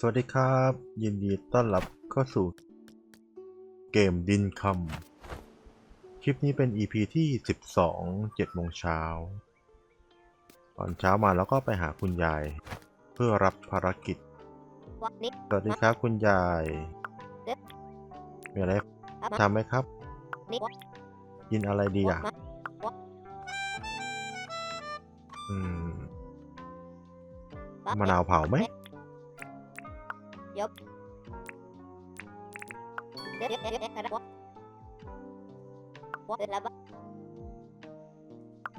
สวัสดีครับ ยินดีต้อนรับเข้าสู่เกมดินคำคลิปนี้เป็น EP ที่ 12 7โมงเช้า ตอนเช้ามาแล้วก็ไปหาคุณยาย เพื่อรับภารกิจ วันนี้สวัสดีครับคุณยายเอ๊ะมีอะไรครับทำไหมครับ นี่กินอะไรดีอะมาอืมปั๊บมะนาวเผาไหม เดี๋ยวเดี๋ยวเดี๋ยวเดี๋ยวเดี๋ยวนะวะวะเดี๋ยวละบะ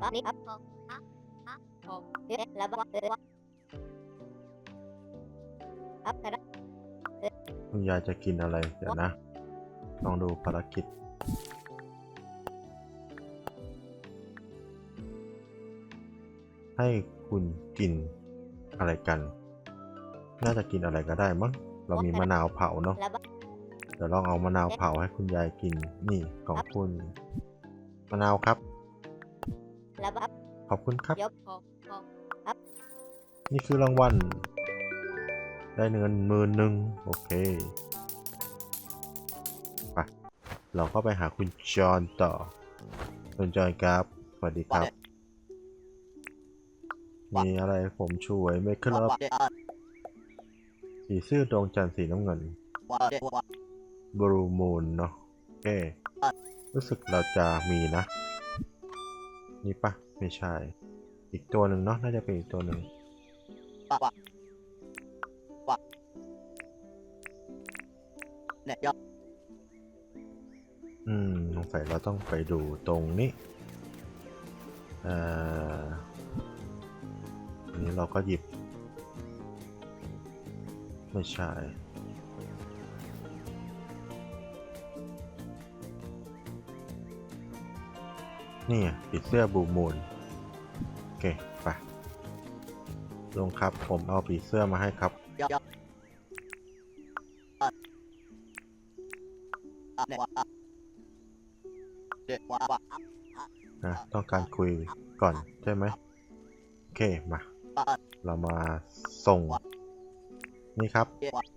ปั๊บนี่ครับเดี๋ยวเดี๋ยวละบะเดี๋ยววะครับนะคุณยายจะกินอะไร เดี๋ยวนะ ลองดูภารกิจ ให้คุณกินอะไรกัน น่าจะกินอะไรก็ได้มั้ง เรามีมะนาวเผาเนาะละบะเดี๋ยวลองเอามะนาวเผาให้คุณยายกินนี่ของคุณมะนาวครับละบะขอบคุณครับเดี๋ยวพอพอนี่คือรางวัล ได้เงินหมื่นหนึ่งโอเคไปเราก็ไปหาคุณจอห์นต่อ คุณจอห์นครับสวัสดีครับ มีอะไรผมช่วยไหมครับ สีเสื้อดวงจันทร์สีน้ำเงินบรูมูนเนาะโอเครู้สึกเราจะมีนะ นี่ปะไม่ใช่ อีกตัวหนึ่งเนาะน่าจะเป็นอีกตัวหนึ่งอืมสงสัยเราต้องไปดูตรงนี้เอ่ออันนี้เราก็หยิบ ไม่ใช่ นี่ปิดเสื้อบูมูนโอเค ไป ลงครับ ผมเอาปีเสื้อมาให้ครับ นะ ต้องการคุยก่อน ใช่ไหม โอเค มา เรามาส่ง นี่ครับ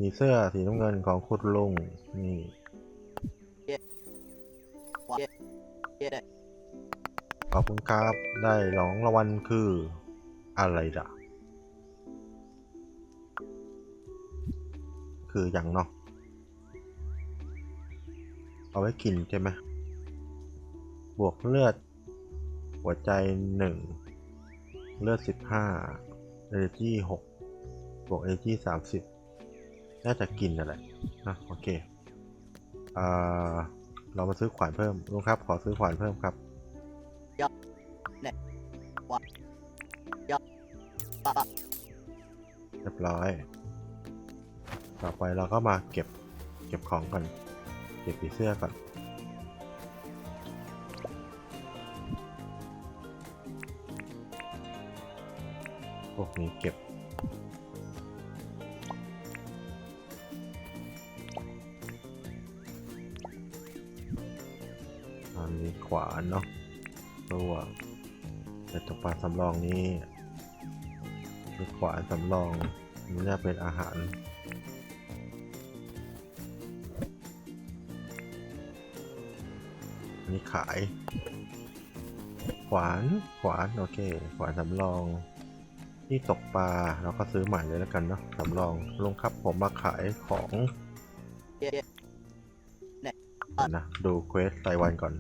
มีเสื้อสีน้ำเงินของคุณลุงนี่ขอบคุณครับ ได้รองรางวัลคืออะไรด่ะ คืออย่างเนาะเอาไว้กินใช่ไหมบวกเลือด หัวใจหนึ่งเลือดสิบห้าเอเนจีหกบวกเอเนจีสามสิบ น่าจะกินนั่นแหละนะโอเคอ่าเรามาซื้อขวานเพิ่มลุงครับ ขอซื้อขวานเพิ่มครับเรียบร้อย ต่อไปเราก็มาเก็บเก็บของก่อน เก็บผีเสื้อก่อนพวกนี้เก็บ วานเนาะตัวแต่ตกปลาสำรองนี้คือขวานสำรองนี่น่าเป็นอาหารอันนี้ขาย ขวานขวานโอเค ขวานสำรองที่ตกปลาเราก็ซื้อใหม่เลยแล้วกันเนาะสำรองลงครับผมมาขายของเดี๋ยวนะดูเควสรายวันก่อน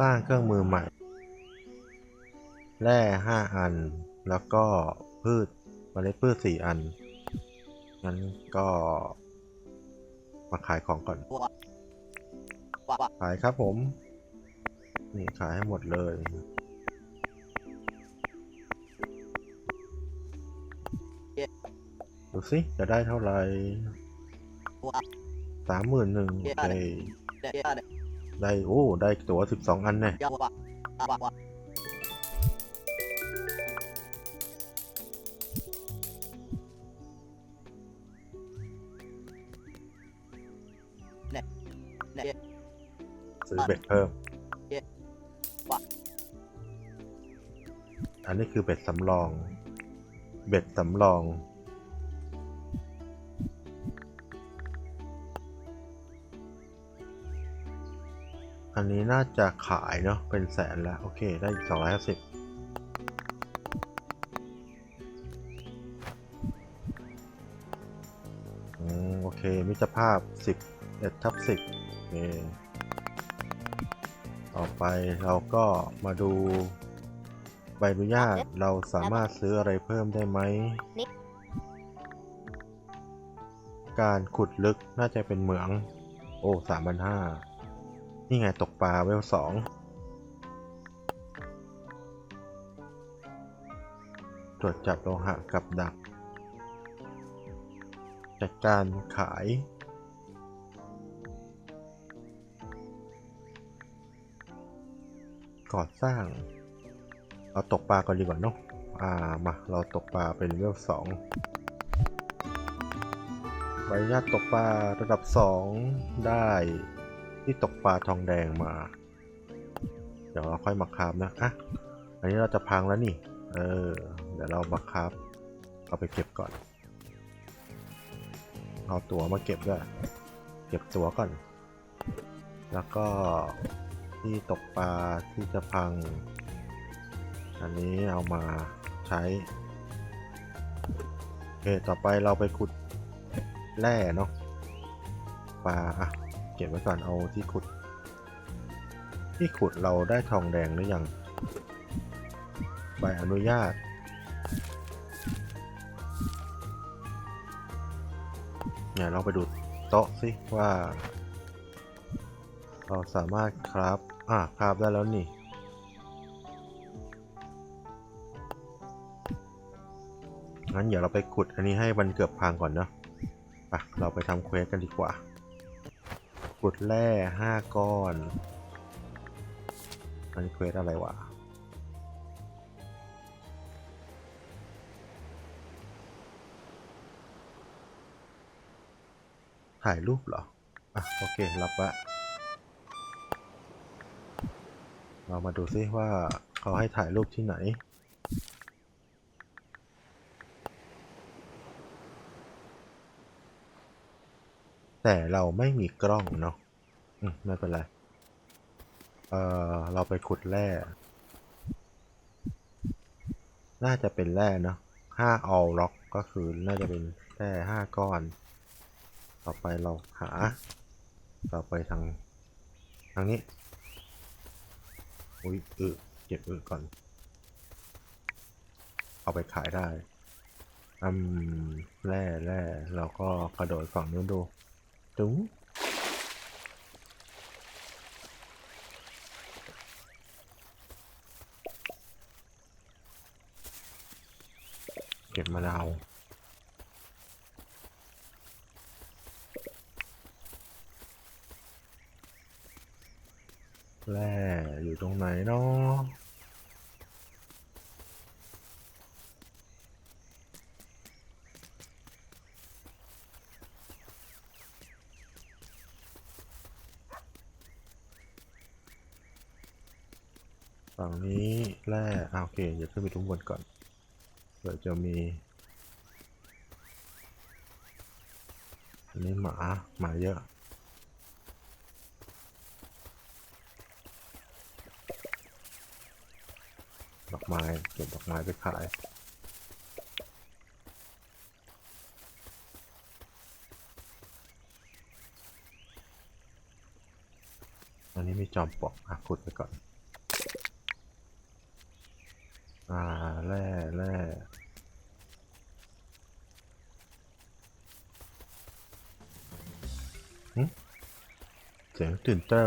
สร้างเครื่องมือใหม่ แร่ห้าอัน แล้วก็พืชเมล็ดพืชสี่อัน งั้นก็มาขายของก่อน ขายครับผม นี่ขายให้หมดเลย ดูสิจะได้เท่าไหร่สามหมื่นหนึ่งโอเค ได้โอ้ได้ตั๋วสิบสองอันแน่ซื้อเบ็ดเพิ่ม อันนี้คือเบ็ดสำรอง เบ็ดสำรอง นนี้น่าจะขายเนาะเป็นแสนแล้ว โอเค ได้อีกสองร้อยห้าสิบอืมโอเค มิตรภาพสิบเอ็ดทับสิบโอเค ต่อไปเราก็มาดูใบอนุญาตเราสามารถซื้ออะไรเพิ่มได้ไหม การขุดลึกน่าจะเป็นเหมือง โอ้สามพันห้า นี่ไงตกปลาเวลสองตรวจจับโลหะกับดัก จัดการขาย ก่อสร้าง เอาตกปลาก่อนดีกว่าเนาะอ่ามา เราตกปลาเป็นเวลสองใบอนุญาตตกปลาระดับสองได้ ที่ตกปลาทองแดงมา เดี๋ยวเราค่อยมาคาบนะอะอันนี้เราจะพังแล้วนี่ เออ เดี๋ยวเรามาคาบเอาไปเก็บก่อน เอาตั๋วมาเก็บด้วย เก็บตั๋วก่อน แล้วก็ที่ตกปลาที่จะพัง อันนี้เอามาใช้โอเค ต่อไปเราไปขุดแร่เนาะปลาอะ เก็บไว้ก่อนเอาที่ขุด ที่ขุดเราได้ทองแดงหรือยัง ใบอนุญาต เนี่ยเราไปดูโต๊ะสิว่า เราสามารถคราฟอะคราฟได้แล้วนี่งั้นเดี๋ยวเราไปขุดอันนี้ให้มันเกือบพังก่อนเนาะอะเราไปทำเควสกันดีกว่า ขุดแร่ห้าก้อนอันนี้เควสอะไรวะถ่ายรูปเหรอ อะ โอเค รับละเรามาดูซิว่าเขาให้ถ่ายรูปที่ไหน แต่เราไม่มีกล้องเนาะไม่เป็นไร เออเราไปขุดแร่ น่าจะเป็นแร่เนาะห้าออลล็อกก็คือน่าจะเป็นแร่ห้าก้อน ต่อไปเราหา ต่อไปทาง ทางนี้ อุ้ยอึเก็บอึก่อน เอาไปขายได้อืมแร่แร่เราก็กระโดดฝั่งนู้นดู จุ๊งเก็บมะนาวแร่อยู่ตรงไหนเนาะฝั่งนี้แร่อ่าโอ เคเดี๋ยวขึ้นไปทุกบนก่อนเผื่อจะมีอันนี้หมา หมาเยอะดอกไม้เก็บดอกไม้ไปขายอันนี้มีจอมปลวกอะขุดไปก่อน อ่าแร่แร่เสียงตื่นเต้า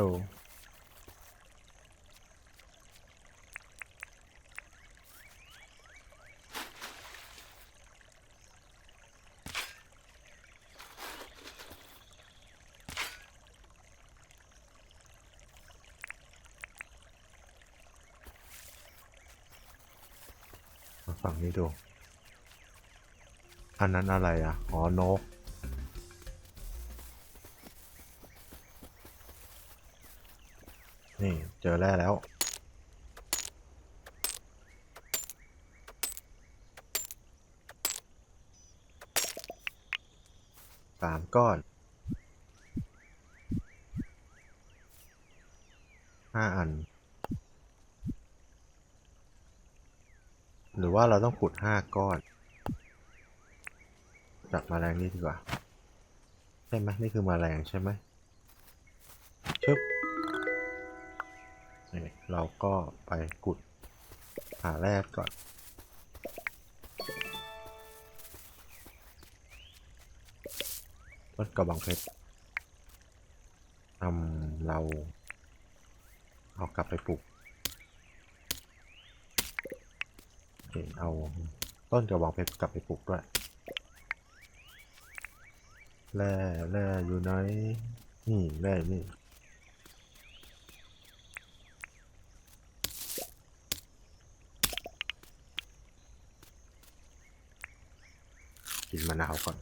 นี้ดู อันนั้นอะไรอะ อ๋อนก นี่เจอแร่แล้ว สามก้อน ห้าอัน หรือว่าเราต้องขุดห้าก้อนจากแมลงนี่ดีกว่า ใช่ไหมนี่คือมาแมลงใช่ไหมชึบนี่เราก็ไปขุดหาแร่ก่อนต้นกระบองเพชรนำเราเอากลับไปปลูก เคเอาต้นกระบองเพชรกลับไปปลูกด้วยแร่แร่อยู่ไหนนี่แร่นี่กินมะนาวก่อน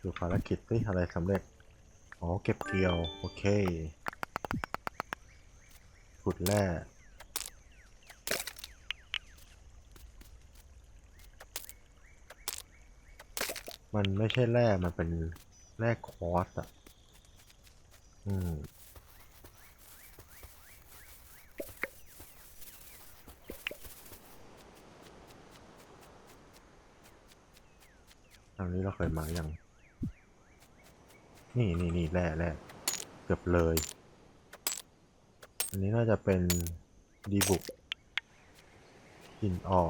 ดูภารกิจสิอะไรสำเร็จ อ๋อ เก็บเกลียว โอเคขุดแร่ มันไม่ใช่แร่ มันเป็นแร่คอร์สอะ อืมทางนี้เราเคยมายัง นี่นี่นี่แร่แร่เกือบเลย อันนี้น่าจะเป็นดีบุกกินออ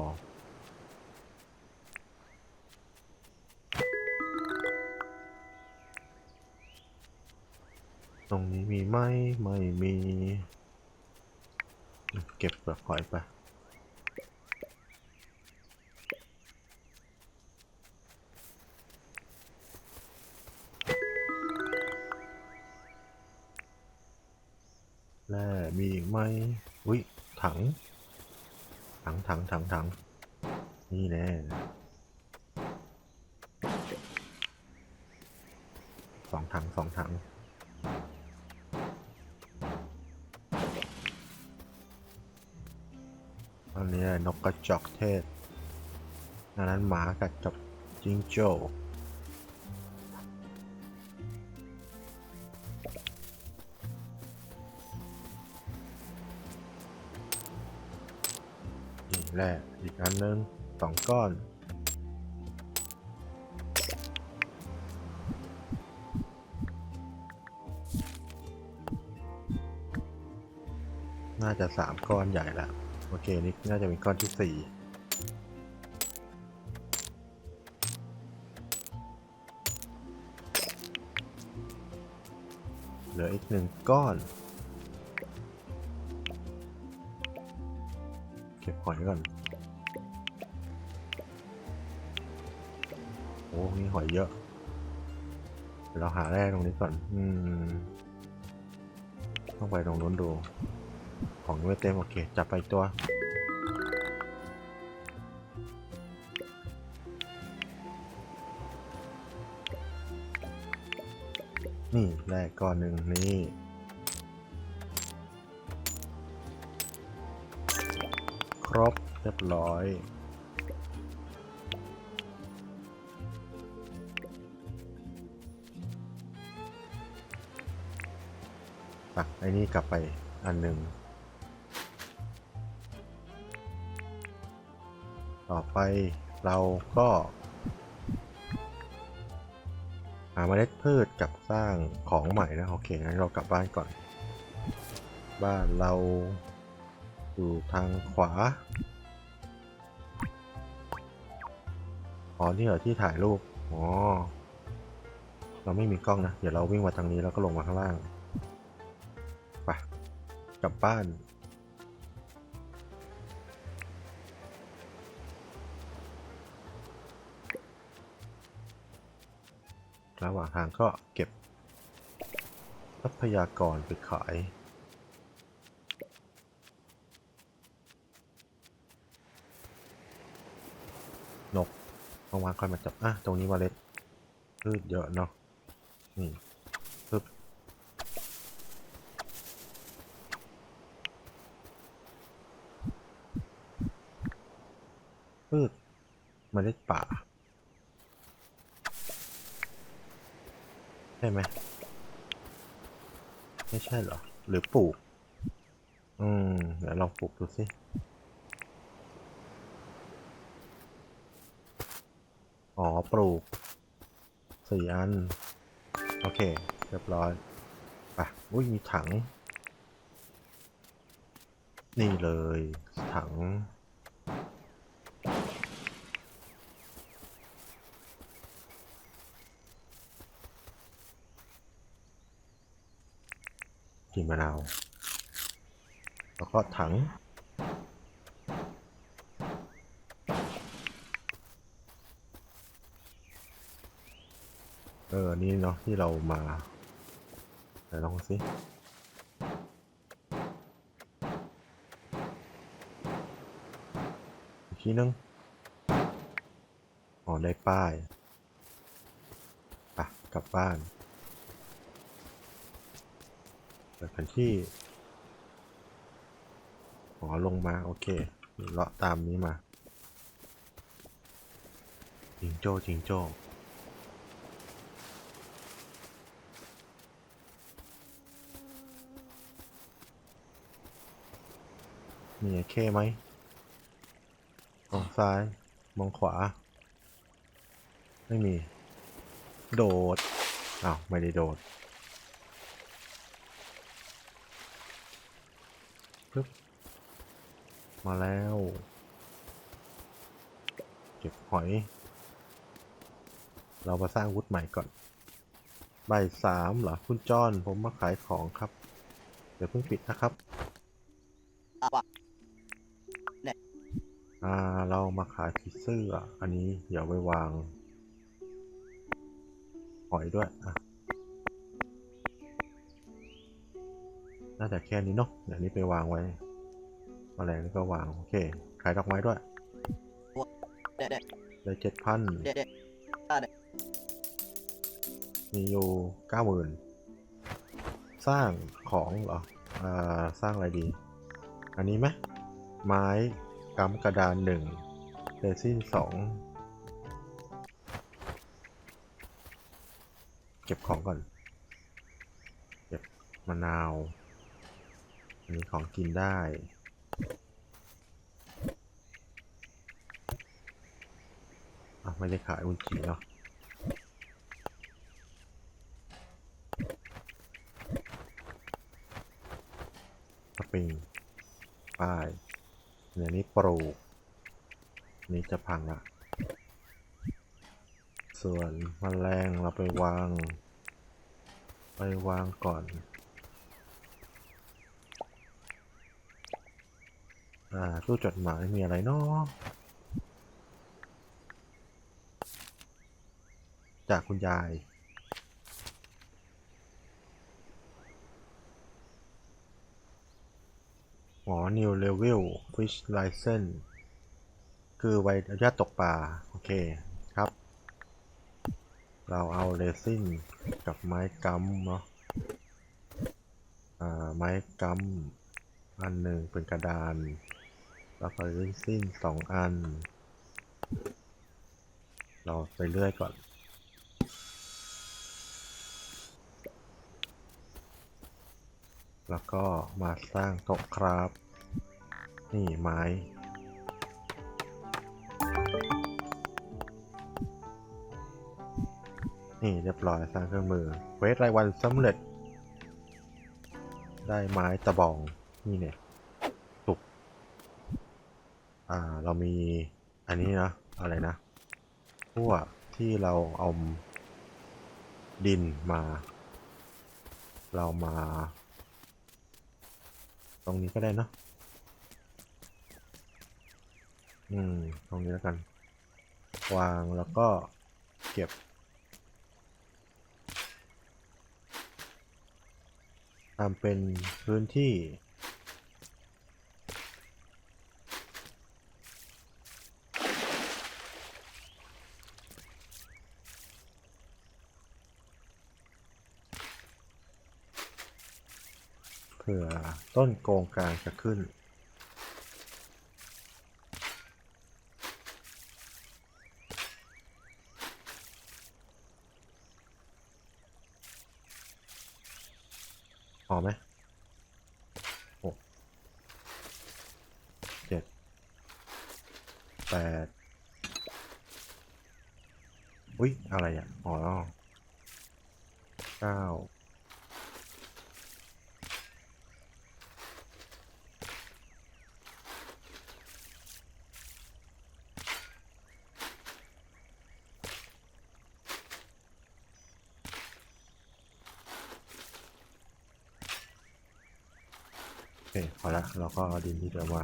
ตรงนี้มีไหมไม่มี เก็บเปลือกหอยไปแร่มีอีกไหมอุ้ยถัง ถังถังถังถัง นี่แน่สองถังสองถัง นี้นกกระจอกเทศอันนั้นหมากับจอกจิงโจ้นี่แร่อีกอันนึงสองก้อนน่าจะสามก้อนใหญ่ละ โอเค นี่น่าจะเป็นก้อนที่สี่เหลืออีกหนึ่งก้อน เก็บหอยก่อน โอ้มีหอยเยอะเดี๋ยวเราหาแร่ตรงนี้ก่อน อืม ต้องไปตรงนู้นดู ของยังไม่เต็มโอเค จับไปตัว นี่แรกก้อนหนึ่งนี่ครบเรียบร้อยตักไอ้นี่กลับไปอันหนึ่ง ต่อไปเราก็หาเมล็ดพืชกับสร้างของใหม่นะโอเคงั้นเรากลับบ้านก่อน บ้านเราอยู่ทางขวาอ๋อนี่เหรอที่ถ่ายรูปอ๋อเราไม่มีกล้องนะ เดี๋ยวเราวิ่งมาทางนี้แล้วก็ลงมาข้างล่าง ไป กลับบ้าน ระหว่างทางก็เก็บ ทรัพยากรไปขาย นกเมื่อวานค่อยมาจับ อะ ตรงนี้เมาเล็ดพืชเยอะเนาะนี่ปึ๊บพืชเมล็ดป่า ใช่ไหมไม่ใช่เหรอ หรือปลูก อืม เดี๋ยวลองปลูกดูสิอ๋อ ปลูกสี่อัน โอเค เรียบร้อยไปอุ้ย มีถัง นี่เลย ถัง กินมะนาว แล้วก็ถัง เออ นี่เนาะที่เรามาไหนลองสิทีนึงอ๋อได้ป้าย อะ กลับบ้าน เปิดแผนที่อ๋อลงมา โอเคเลาะตามนี้มาจิงโจ้จิงโจ้มีไอ้เข้ไหมมองซ้าย มองขวา ไม่มี โดด อ้าว ไม่ได้โดด บมาแล้ว เก็บหอย เรามาสร้างวุธใหม่ก่อน ใบสามเหรอคุณจอนผมมาขายของครับ เดี๋ยวเพิ่งปิดนะครับ อ่า เรามาขายผีเสื้อ อันนี้เดี๋ยวไปวาง หอยด้วยอะ น่าจะแค่นี้เนาะเดี๋ยวนี้ไปวางไว้แมลงนี่ก็วาง โอเค ขายดอกไม้ด้วยเด็ดได้เจ็ดพันเด็ดเด็ดมีอยู่เก้าหมื่นสร้างของเหรออ่าสร้างอะไรดี อันนี้ไหมไม้กำกระดานหนึ่งเรซินสองเก็บของก่อน เก็บมะนาว อันนี้ของกินได้ อะ ไม่ได้ขายอุนจิเนาะสปริงป้ายเดี๋ยวนี้ปลูกนี่จะพังละส่วนมแมลงเราไปวาง ไปวางก่อน อ่าตู้จดหมายมีอะไรเนาะจากคุณยายหมอ New Level Fish License คือใบอนุญาตตกปลา โอเคครับ เราเอาเรซินกับไม้กัมเนาะ อ่า ไม้กัมอันหนึ่งเป็นกระดาน แล้วก็เรซินสองอัน เราไปเรื่อยก่อนแล้วก็มาสร้างโต๊ะครับ นี่ไม้ นี่เรียบร้อยสร้างเครื่องมือเวทรายวันสำเร็จ ได้ไม้ตะบอง นี่เนี่ย อ่า เรามีอันนี้นะ อะไรนะพวกที่เราเอาดินมา เรามา ตรงนี้ก็ได้เนะอืม ตรงนี้แล้วกัน วางแล้วก็เก็บ ทำเป็นพื้นที่ ผื่อต้นโกงกลางจะขึ้น พอไหมหกเจ็ดแปดอุ้ย อะไรอะ อ๋อเก้า เราก็เอาดินที่เหลือมา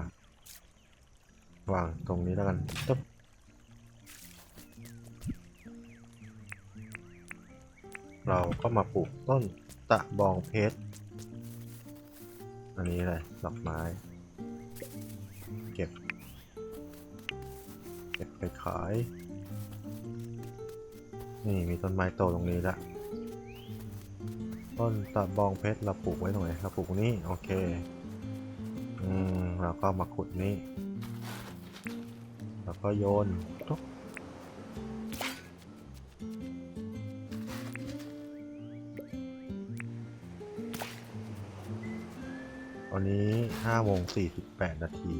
วางตรงนี้แล้วกันตึ๊บเราก็มาปลูกต้นตะบองเพชร อันนี้เลยดอกไม้ เก็บ เก็บไปขาย นี่มีต้นไม้โตตรงนี้ละ ต้นตะบองเพชรเราปลูกไว้ตรงไหนเราปลูกนี่โอเค เราก็มาขุดนี่แล้วก็โยนทุกวันนี้5โมง48 นาที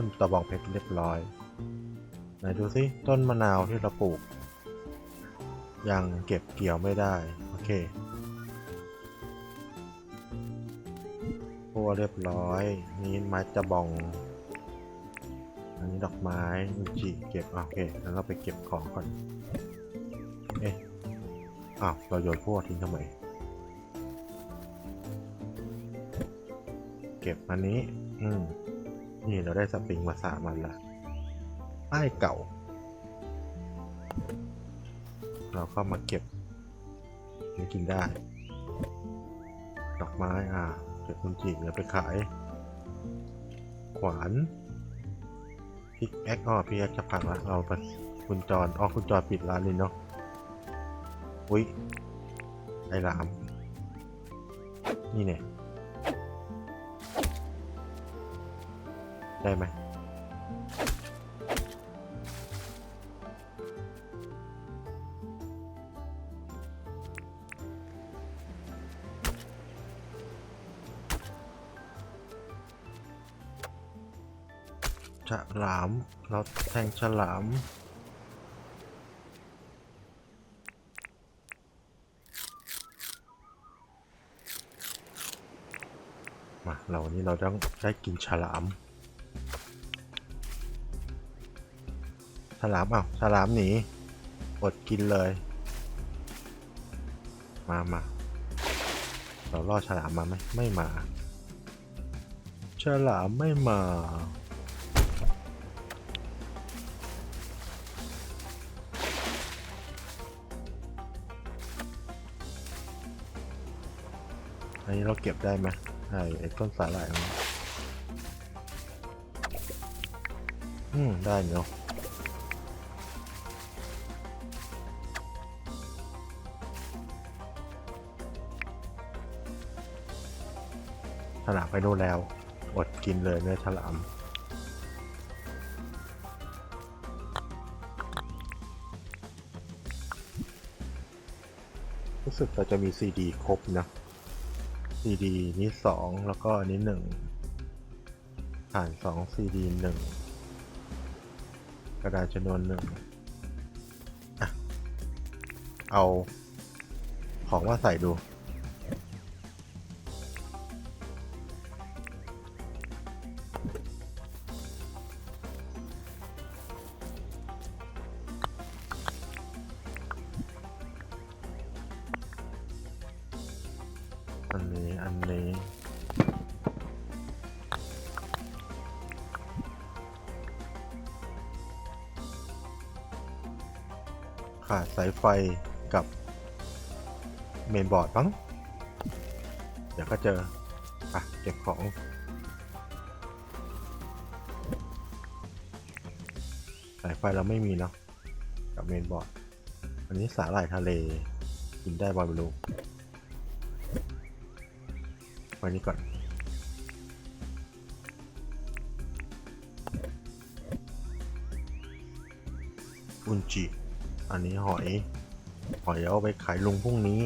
ต้นตะบองเพชรเรียบร้อย ไหนดูสิต้นมะนาวที่เราปลูก ยังเก็บเกี่ยวไม่ได้ โอเคพัวเรียบร้อย นี่ไม้จะบอง อันนี้ดอกไม้อุจิเก็บ โอเคแล้วเราไปเก็บของก่อน เอ๊ะ อ้าว เราโยนพวกทิ้งทำไมเก็บอันนี้ อืม นี่เราได้สปริงมาสามอันละป้ายเก่า เราก็มาเก็บนี่กินได้ ดอกไม้อ่าเก็บคุณจีเดี๋ยวไปขาย ขวานพิกแอคอ้อพิกแอคจะพังละเราไปคุณจรอ๋อคุณจรปิดร้านเลยเนาะอุ้ยไอหลาม นี่เนี่ย ได้ไหมฉลาม เราแทงฉลาม มาเรานนี้เราต้องได้กินฉลาม ฉลามอ้าวฉลามหนีอดกินเลย มามาเราล่อฉลามมาไหมไม่มา ฉลามไม่มาอันนี้เราเก็บได้ไหมไอ้ไอ้ต้นสาหร่ายอืม ได้เนาะ ฉลามไปนู่นแล้ว อดกินเลยเนื้อฉลามรู้สึกเราจะมีซีดีครบนะซีดีนี้สองแล้วก็อันนี้หนึ่งผ่านสองซีดีหนึ่งกระดาษจำนวนหนึ่งอเอาของมาใส่ดู ไฟกับเมนบอร์ดมั้งเดี๋ยวก็เจอ อะ เก็บของ สายไฟเราไม่มีเนาะกับเมนบอร์ด อันนี้สาหร่ายทะเล กินได้บอยบลูไว้นี้ก่อนอุนจิ อันนี้หอย หอยเอาไปขายลุงพรุ่งนี้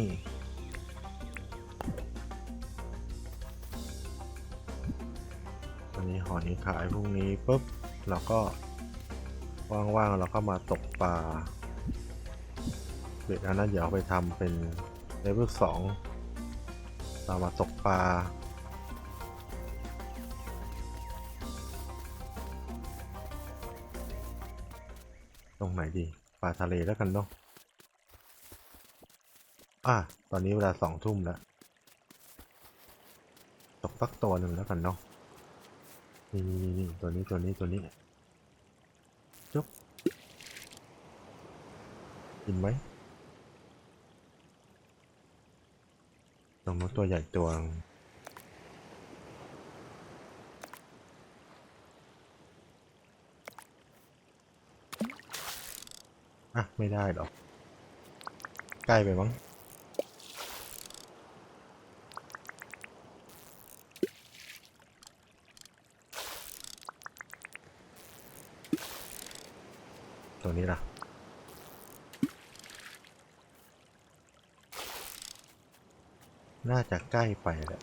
อันนี้หอยขายพรุ่งนี้ปุ๊บเราก็ว่างๆเราก็มาตกปลาเบ็ดอันนั้นเดี๋ยวไปทำเป็นเลเวลสองเรามาตกปลาตรงไหนดี ปลาทะเลแล้วกันเนาะอะตอนนี้เวลาสองทุ่มแล้ว ตกตักตัวหนึ่งแล้วกันเนาะนี่นี่นี่ตัวนี้ตัวนี้ตัวนี้จุ๊บกินไหมตรงนู้นตัวใหญ่ตัว อะ ไม่ได้หรอก ใกล้ไปมั้งตัวนี้ล่ะน่าจะใกล้ไปแหละ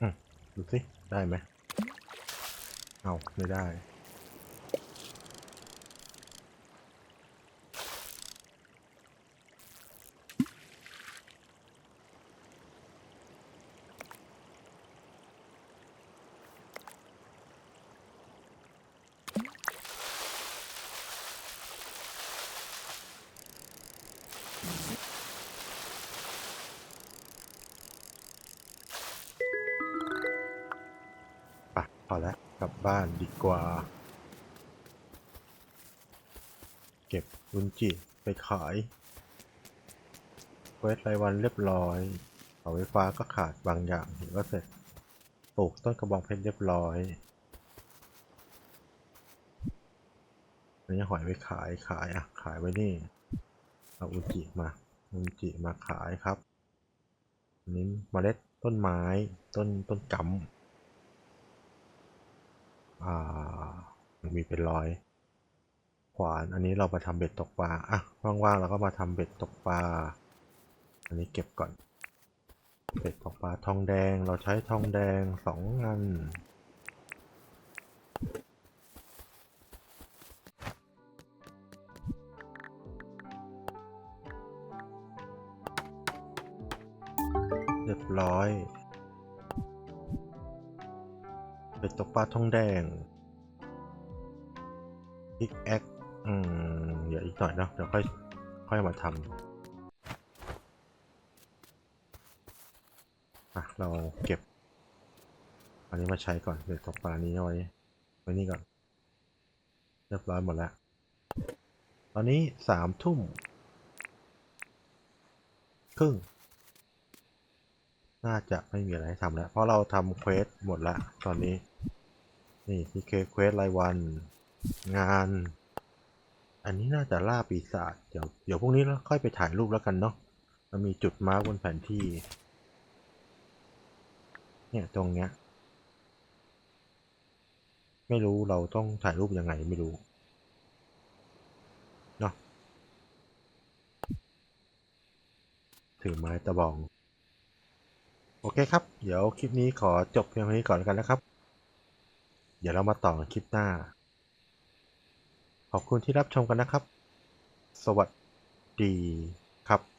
อืมดูสิ ได้ไหม เอา ไม่ได้ ว่า เก็บอุนจิไปขายเวสรายวันเรียบร้อยเสาไฟฟ้าก็ขาดบางอย่างเดี๋ยวก็เสร็จปลูกต้นกระบองเพชรเรียบร้อยอันนี้หอยไปขายขายอะขายไว้นี่เอาอุจิมาอุจิมาขายครับอันนี้เมล็ดต้นไม้ต้นต้นกำ อ่ามันมีเป็นร้อย ขวาน อันนี้เรามาทำเบ็ดตกปลา อะ ว่างๆเราก็มาทำเบ็ดตกปลา อันนี้เก็บก่อน เบ็ดตกปลาทองแดง เราใช้ทองแดงสองอันเรียบร้อย เป็ดตกปลาทองแดงพิกแอคอืมเดี๋ยวอีกหน่อยเนาะเดี๋ยวค่อยค่อยมาทำอะเราเก็บ อันนี้มาใช้ก่อนเบ็ดตกปลานี้เอาไว้ไว้นี่ก่อน เรียบร้อยหมดแล้ว ตอนนี้สามทุ่มครึ่ง น่าจะไม่มีอะไรให้ทำแล้ว เพราะเราทำเควสหมดละตอนนี้ นี่ที่เคเควสรายวัน งาน อันนี้น่าจะล่าปีศาจเดี๋ยวเดี๋ยวพรุ่งนี้เราค่อยไปถ่ายรูปแล้วกันเนาะมันมีจุดมาร์กบนแผนที่ เนี่ยตรงเนี้ย ไม่รู้เราต้องถ่ายรูปยังไงไม่รู้เนาะถือไม้ตะบอง โอเคครับ เดี๋ยวคลิปนี้ขอจบเพียงเท่านี้ก่อนแล้วกันนะครับ เดี๋ยวเรามาต่อคลิปหน้า ขอบคุณที่รับชมกันนะครับ สวัสดีครับ